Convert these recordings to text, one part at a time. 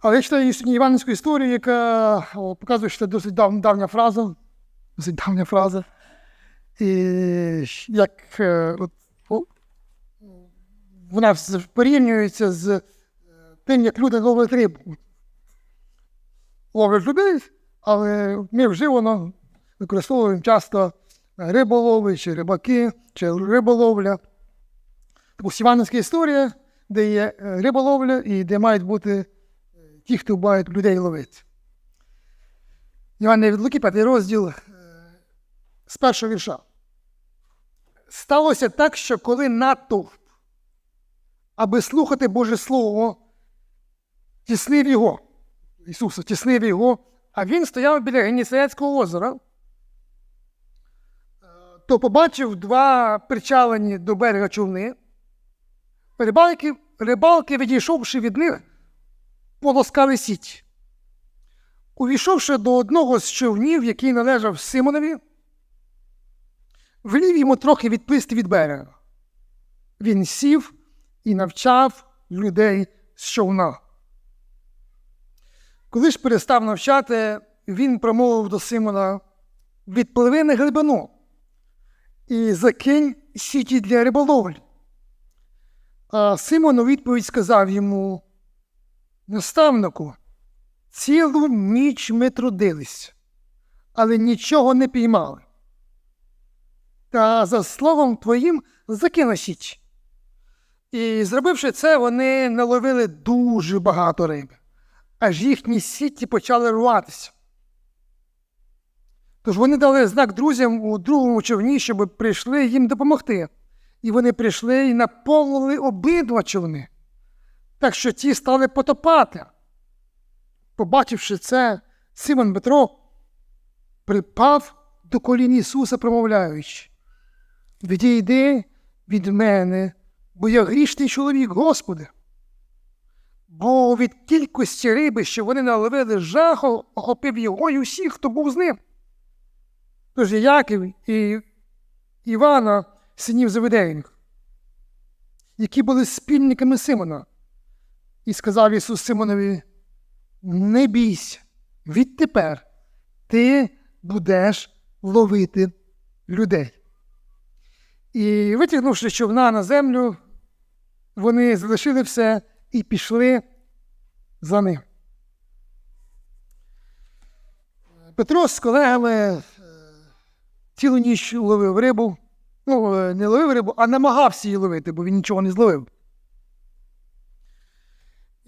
Але я сьогодні Іванівську історію, яка показує, що це досить дав, давня фраза. Досить давня фраза. І як е, от, о, вона порівнюється з е, тим, як люди ловлять рибу. Ловлять людей, але ми вживано використовуємо часто риболови, чи рибаки, чи риболовля. Ось Іванівська історія, де є е, риболовля і де мають бути е, ті, хто мають людей ловити. Івана від п'ятий розділ е, з першого вірша. Сталося так, що коли натовп, аби слухати Боже Слово, тіснив його, Ісуса, тіснив його, а він стояв біля Генісаєцького озера, е, то побачив два причалені до берега човни. Рибалки, рибалки, відійшовши від них, полоскали сіть. Увійшовши до одного з човнів, який належав Симонові, велів йому трохи відплисти від берега. Він сів і навчав людей з човна. Коли ж перестав навчати, він промовив до Симона: відпливи на глибину і закинь сіті для риболовлі. А Симон у відповідь сказав йому: Наставнику, цілу ніч ми трудились, але нічого не піймали. Та за словом твоїм закинули січ. І зробивши це, вони наловили дуже багато риби, аж їхні сіті почали рватися. Тож вони дали знак друзям у другому човні, щоб прийшли їм допомогти. І вони прийшли і наповнили обидва човни, так що ті стали потопати. Побачивши це, Симон Петро припав до колін Ісуса, промовляючи: Відійди від мене, бо я грішний чоловік, Господи. Бо від кількості риби, що вони наловили жаху, охопив його і усіх, хто був з ним. Тож Яків і Івана, синів Завидейних, які були спільниками Симона. І сказав Ісус Симонові: Не бійся, відтепер ти будеш ловити людей. І витягнувши човна на землю, вони залишили все і пішли за ним. Петро з колегами е, цілу ніч ловив рибу. Ну, е, не ловив рибу, а намагався її ловити, бо він нічого не зловив.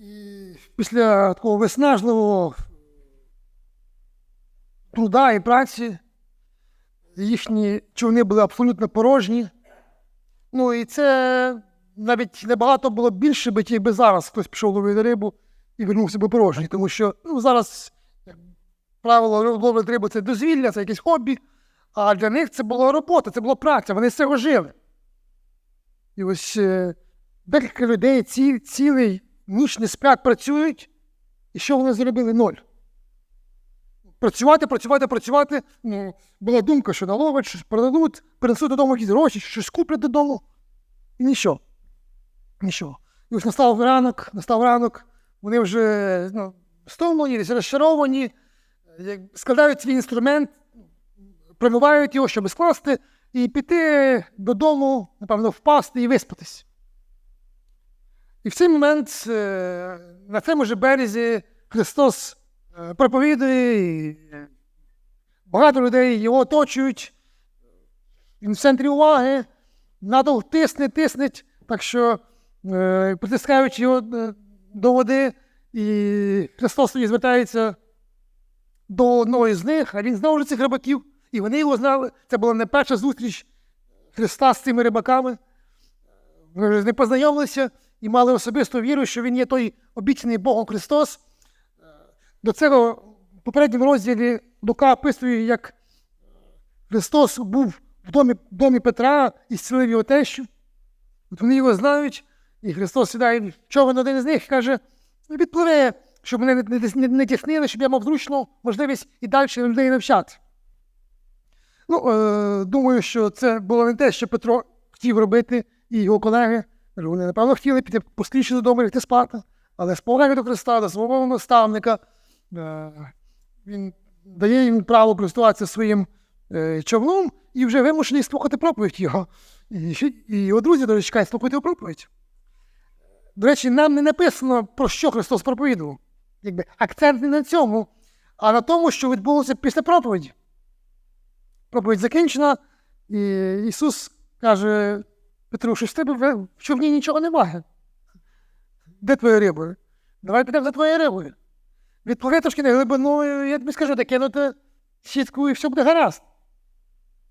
І після такого виснажливого труда і праці їхні човни були абсолютно порожні. Ну і це навіть набагато було більше би, якби зараз хтось пішов ловити рибу і вернувся би порожній. Тому що ну, зараз, як правило, ловити рибу це дозвілля, це якесь хобі. А для них це була робота, це була праця, вони з цього жили. І ось е, декілька людей ці, цілий ніч не сплять працюють, і що вони зробили? Ноль. Працювати, працювати, працювати. Ну, була думка, що наловить, щось продадуть, принесуть додому якісь гроші, щось куплять додому. І нічого. Нічого. І ось настав ранок, настав ранок, вони вже ну, стомлені, розчаровані, складають свій інструмент, промивають його, щоб скласти, і піти додому, напевно, впасти і виспатись. І в цей момент е, на цьому ж березі Христос е, проповідує, і е, багато людей його оточують. Він в центрі уваги, натовп тисне, тиснеть, так що притискаючи його до води, і Христос тоді звертається до одного з них, а він знав вже цих рибаків, і вони його знали. Це була не перша зустріч Христа з цими рибаками. Вони вже ним познайомилися і мали особисту віру, що він є той обіцяний Богом Христос. До цього в попередньому розділі Лука описує, як Христос був в домі, в домі Петра і зцілив його тещу. От вони його знають, і Христос сідає в човен один із них і каже: відпливе, щоб мене не, не, не, не тіснили, щоб я мав зручну можливість і далі людей навчати. Ну, е, думаю, що це було не те, що Петро хотів робити, і його колеги. Вони, напевно, хотіли піти поскоріше додому лягти спати, але повагою до Христа, до свого наставника, е, він дає їм право користуватися своїм е, човном і вже вимушений слухати проповідь його. І, його друзі, до речі, чекають слухати проповідь. До речі, нам не написано, про що Христос проповідував. Якби акцент не на цьому, а на тому, що відбулося після проповіді. Проповідь закінчена, і Ісус каже Петру, що з тебе в човні нічого немає. Де твоя риба? Давай підемо за твоєю рибою. Відпливи трошки на глибину, я тобі скажу, таке, ну ти сітку і все буде гаразд.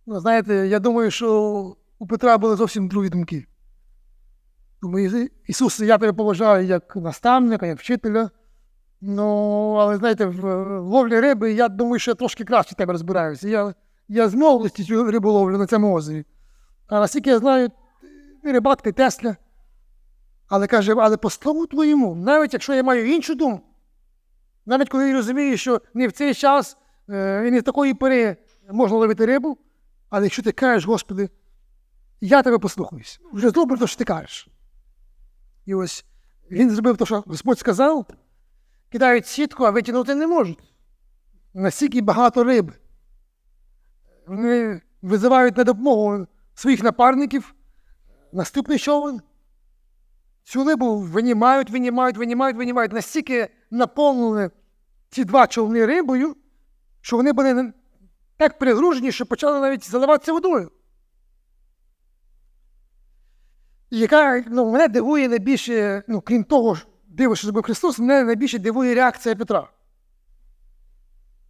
Ну, знаєте, я думаю, що у Петра були зовсім другі думки. Думаю, Ісус, я тебе поважаю як наставника, як вчителя. Ну, але знаєте, в ловлі риби, я думаю, що я трошки краще тебе розбираюся. Я, я з молодості цю рибу ловлю на цьому озері. А наскільки я знаю, ти рибак, Тесля. Але каже, але по слову твоєму, навіть якщо я маю іншу думку, навіть коли я розумію, що не в цей час е, і не в такої пори можна ловити рибу, але якщо ти кажеш, Господи, я тебе послухаюсь, вже зроблю те, що ти кажеш. І ось він зробив те, що Господь сказав, кидають сітку, а витягнути не можуть. Настільки багато риби. Вони визивають на допомогу своїх напарників, наступний човен. Цю рибу винімають, винімають, винімають, винімають. Настільки наповнили ці два човни рибою, що вони були так перегружені, що почали навіть заливатися водою. І яка ну, мене дивує найбільше, ну, крім того, диво, що зробив Христос, мене найбільше дивує реакція Петра.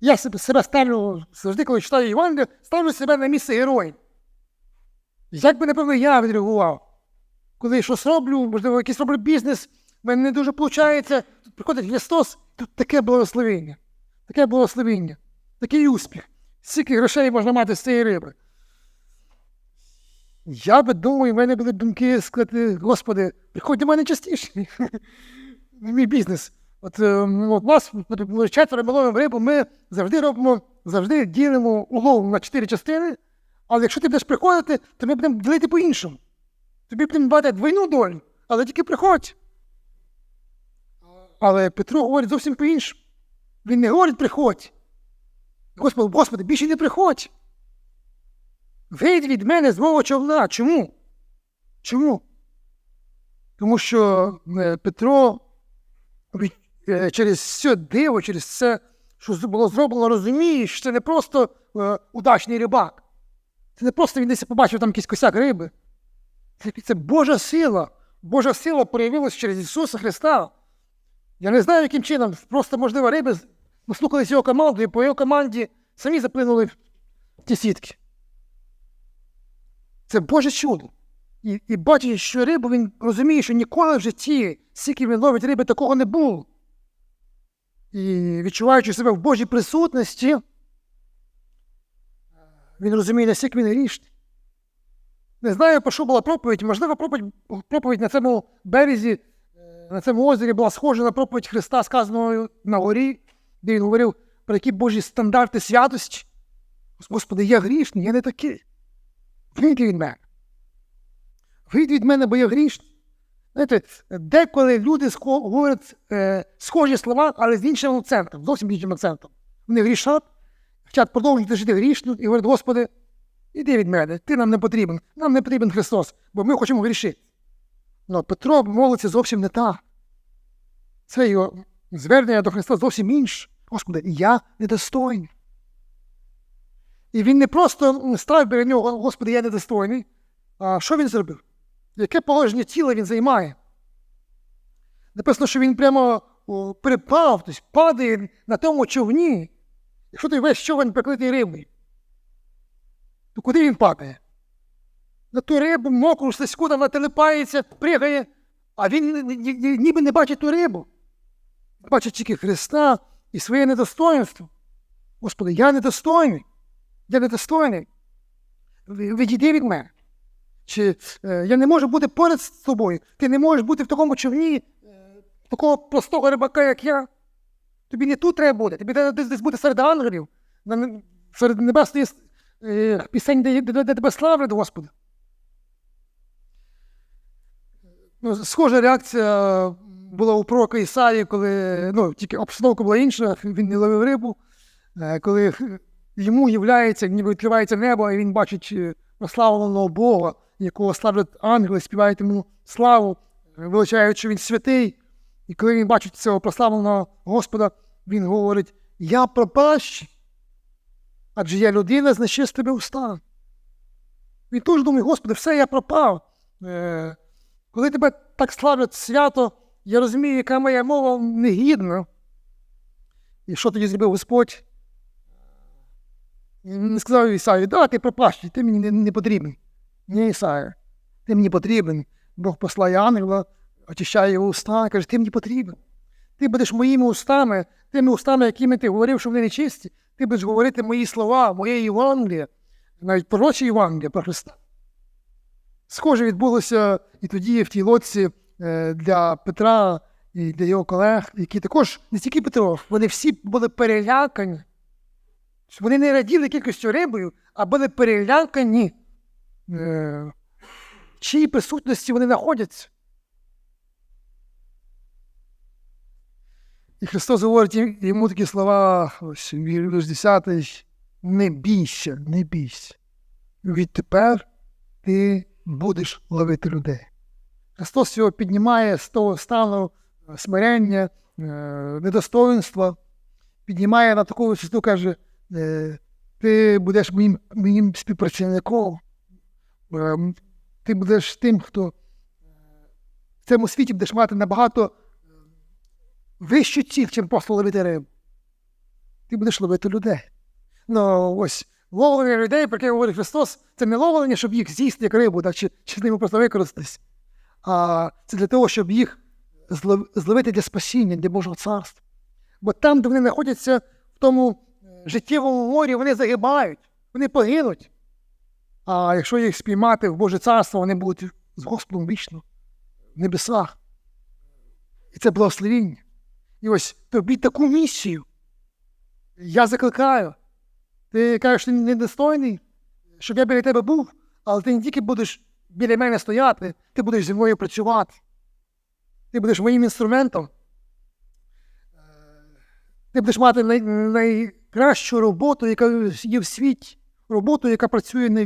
Я себе, ставлю, завжди, коли читаю Євангелію, ставлю себе на місце героя. Як би, напевно, я відреагував? Коли щось роблю, можливо, якийсь роблю бізнес, в мене не дуже виходить, тут приходить Христос, тут таке благословення, таке благословення, такий успіх. Скільки грошей можна мати з цієї риби. Я би думаю, в мене були думки сказати, Господи, приходь до мене частіше. Мій бізнес. От, е, от нас от, четверо ми ловимо рибу, ми завжди робимо, завжди ділимо улов на чотири частини, але якщо ти будеш приходити, то ми будемо ділити по-іншому. Тобі будемо давати двойну долю, але тільки приходь. Але Петро говорить зовсім по-іншому. Він не говорить приходь. Господи, Господи, більше не приходь. Вийди від мене з мого човна. Чому? Чому? Тому що е, Петро е, через все диво, через все, що було зроблено, розуміє, що це не просто е, удачний рибак. Це не просто він десь побачив там якийсь косяк риби. Це, Божа сила. Божа сила проявилась через Ісуса Христа. Я не знаю, яким чином. Просто, можливо, риби послухались його команду і по його команді самі заплинули в ті сітки. Це Боже чудо. І, і бачить, що рибу він розуміє, що ніколи в житті, скільки він ловить риби, такого не було. І відчуваючи себе в Божій присутності, він розуміє, наскільки він грішний. Не знаю, про що була проповідь. Можливо, проповідь, проповідь на цьому березі, е, на цьому озері була схожа на проповідь Христа, сказаного на горі, де він говорив про які Божі стандарти святості. Господи, я грішний, я не такий. Вийди від мене. Вийди від мене, бо я грішний. Знаєте, деколи люди говорять е, схожі слова, але з іншим акцентом, зовсім іншим акцентом. Вони грішать, хочуть продовжувати жити грішно і говорять, Господи, іди від мене, ти нам не потрібен, нам не потрібен Христос, бо ми хочемо грішити. Ну, Петро молиться зовсім не так. Це його звернення до Христа зовсім інше. Господи, я недостойний. І він не просто став біля нього, Господи, я недостойний. А що він зробив? Яке положення тіла він займає? Написано, що він прямо припав, тобто падає на тому човні. Якщо той весь човен прикритий рибою, то куди він падає? На ту рибу, мокру, слизьку, там телепається, пригає, а він ні- ні- ні- ніби не бачить ту рибу. Бачить тільки Христа і своє недостоинство. Господи, я недостойний. Я недостойний. Відійди від мене. Чи е, я не можу бути поряд з тобою. Ти не можеш бути в такому човні, е, такого простого рибака, як я. Тобі не тут треба бути, тобі треба десь, бути серед ангелів, серед небесної е, пісень, де, де, де тебе славлять, Господи. Ну, схожа реакція було у пророка Ісаї, коли ну, тільки обстановка була інша, він не ловив рибу, е, коли йому являється, ніби відкривається небо, і він бачить е, прославленого Бога, якого славлять ангели, співають йому славу, величають, що він святий. І коли він бачить цього прославленого Господа, він говорить: Я пропащий, адже я людина з нечистими устами. Він теж думає, Господи, все, я пропав. Е, коли тебе так славлять свято, я розумію, яка моя мова негідна. І що тоді зробив Господь? Не сказав Ісаї, да, ти пропащий, ти мені не, потрібен. Ні, Ісая, ти мені потрібен. Бог послає ангела, очищає його уста, каже, ти мені потрібен. Ти будеш моїми устами, тими устами, якими ти говорив, що вони нечисті, ти будеш говорити мої слова, моє Євангеліє, навіть пророче Євангеліє про Христа. Схоже відбулося і тоді в тій лодці е, для Петра і для його колег, які також не тільки Петро, вони всі були перелякані. Вони не раділи кількістю рибою, а були перелякані, е, в чиїй присутності вони знаходяться. І Христос говорить йому такі слова, ось вірш 10, не бійся, не бійся. Відтепер ти будеш ловити людей. Христос його піднімає з того стану смирення, е, недостоинства, піднімає на таку висоту, каже, е, ти будеш моїм моїм співпрацівником, е, ти будеш тим, хто в цьому світі будеш мати набагато вищу ціль, чим просто ловити рибу. Ти будеш ловити людей. Ну, ось ловлення людей, про яке говорить Христос, це не ловлення, щоб їх з'їсти як рибу, так, чи, чи з ними просто використатись. А це для того, щоб їх зловити для спасіння, для Божого царства. Бо там, де вони знаходяться в тому життєвому морі, вони загибають, вони погинуть. А якщо їх спіймати в Боже царство, вони будуть з Господом вічно, в небесах. І це благословіння. І ось тобі таку місію. Я закликаю. Ти кажеш, ти недостойний, щоб я біля тебе був, але ти не тільки будеш біля мене стояти, ти будеш зі мною працювати. Ти будеш моїм інструментом. Ти будеш мати най- найкращу роботу, яка є в світі, роботу, яка працює не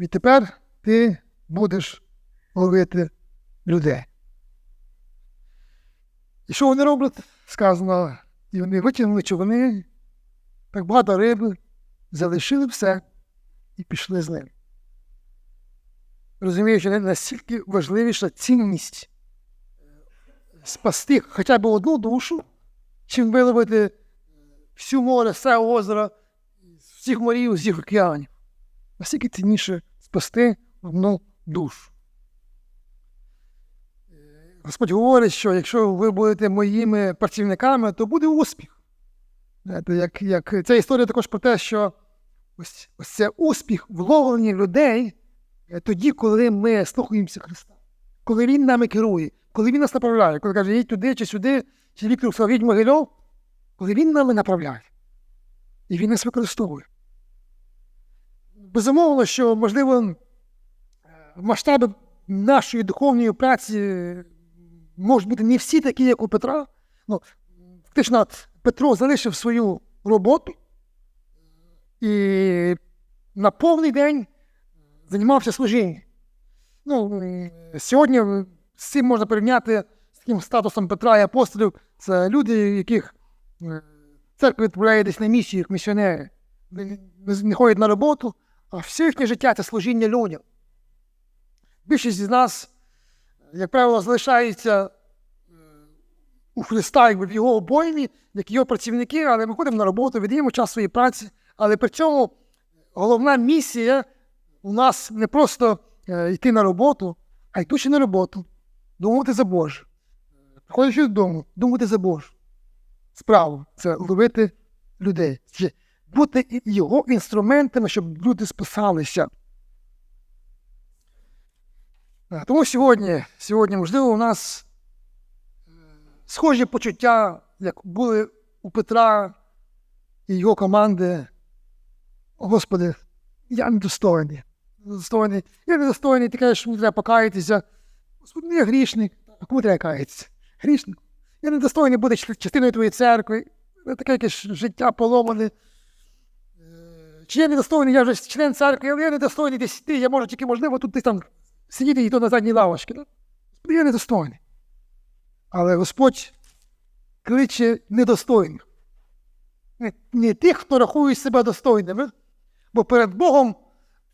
Відтепер ти будеш ловити людей. І що вони роблять? Сказано, і вони витягнули човни, так багато риби, залишили все і пішли з ним. Розуміючи, настільки важливіша цінність спасти хоча б одну душу, чим виловити всю море, все озеро, всіх морів, всіх океанів. Наскільки цінніше спасти одну душу. Господь говорить, що якщо ви будете моїми працівниками, то буде успіх. Як, як Ця історія також про те, що ось, ось це успіх в ловленні людей тоді, коли ми слухаємося Христа, коли Він нами керує, коли Він нас направляє, коли каже, їдь туди чи сюди, чи Віктор їдь Могильов, коли Він нами направляє. І Він нас використовує. Безумовно, що, можливо, в масштабі нашої духовної праці можуть бути не всі такі, як у Петра. Ну, Фактично, Петро залишив свою роботу і на повний день займався служінням. Ну, Сьогодні з цим можна порівняти з таким статусом Петра і апостолів. Це люди, яких церква відправляє десь на місію, як місіонери. Не ходять на роботу, все їхнє життя це служіння людям. Більшість з нас, як правило, залишається у Христа в його обоймі, як його працівники, але ми ходимо на роботу, віддаємо час своїй праці. Але при цьому головна місія у нас не просто е, йти на роботу, а йдучи на роботу, думати за Боже. Приходячи додому, думати за Боже. Справу це ловити людей, бути його інструментами, щоб люди спасалися. Тому сьогодні, сьогодні, можливо, у нас схожі почуття, як були у Петра і його команди. Господи, я недостойний. Недостойний. Я недостойний, ти кажеш, мені треба покаятися. Господи, ну я грішник. А кому треба каятися? Грішник. Я недостойний бути частиною твоєї церкви. Таке якесь життя поломане. Е, Чи я недостойний, я вже член церкви, але я недостойний десь йти, я можу тільки, можливо, тут десь там сидіти і то на задній лавочці. Да? Я недостойний. Але Господь кличе недостойних. Не, не тих, хто рахує себе достойними, бо перед Богом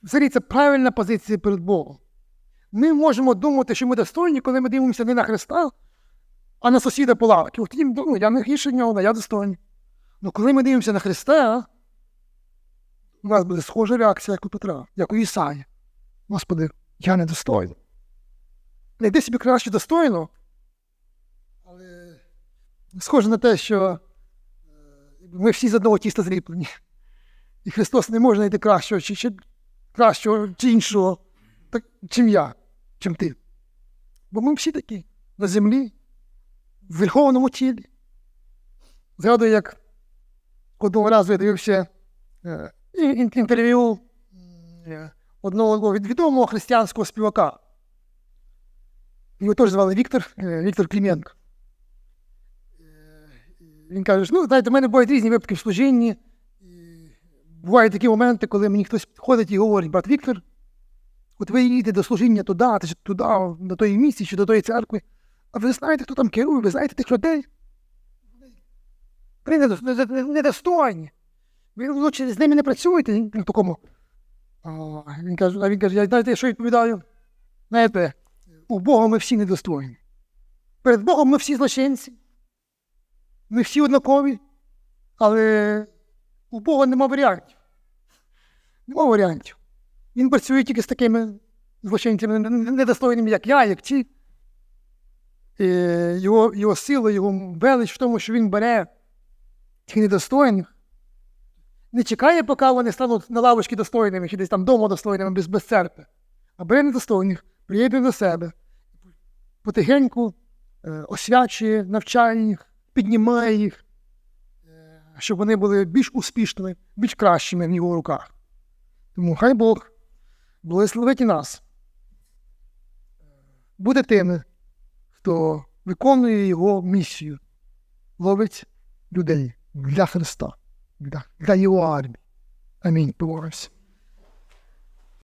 взагалі це правильна позиція перед Богом. Ми можемо думати, що ми достойні, коли ми дивимося не на Христа, а на сусіда по лавці. От їм, ну, я не гірше нього, я достойний. Ну коли ми дивимося на Христа, у нас буде схожа реакція, як у Петра, як у Ісаї. Господи, я недостойний. Найди собі краще достойно, але схоже на те, що е, ми всі з одного тіста зліплені. І Христос не може знайти кращого, чи, чи кращого, чи іншого, так, чим я, чим ти. Бо ми всі такі на землі, в верховному тілі. Згадую, як одного разу я дивився е, інтерв'ю е, одного від- відомого християнського співака. Його теж звали Віктор, е, Віктор Клименко. Е, Він каже, ну, знаєте, в мене бувають різні випадки в служінні. Бувають такі моменти, коли мені хтось підходить і говорить, брат Віктор, от ви їдете до служіння туди, чи туди, до тої місці, чи до тої церкви. А ви знаєте, хто там керує, ви знаєте тих людей? Недо- недостойні. Ви лучше з ними не працюєте в такому. А він каже, а він каже, я знаєте, що відповідаю? Знаєте, у Бога ми всі недостойні. Перед Богом ми всі злочинці. Ми всі однакові, але у Бога нема варіантів. Нема варіантів. Він працює тільки з такими злочинцями, не- не- недостойними, як я, як ті. І його, його сила, його велич в тому, що він бере тих недостойних, не чекає, поки вони стануть на лавочці достойними, чи десь там вдома достойними без, без церкви, а бере недостойних, приєднує до себе, потихеньку е, освячує, навчає їх, піднімає їх, е, щоб вони були більш успішними, більш кращими в його руках. Тому хай Бог благословить і нас. Буде тими, хто виконує його місію, ловить людей для Христа, для, для його армії. Амінь. Поморимося.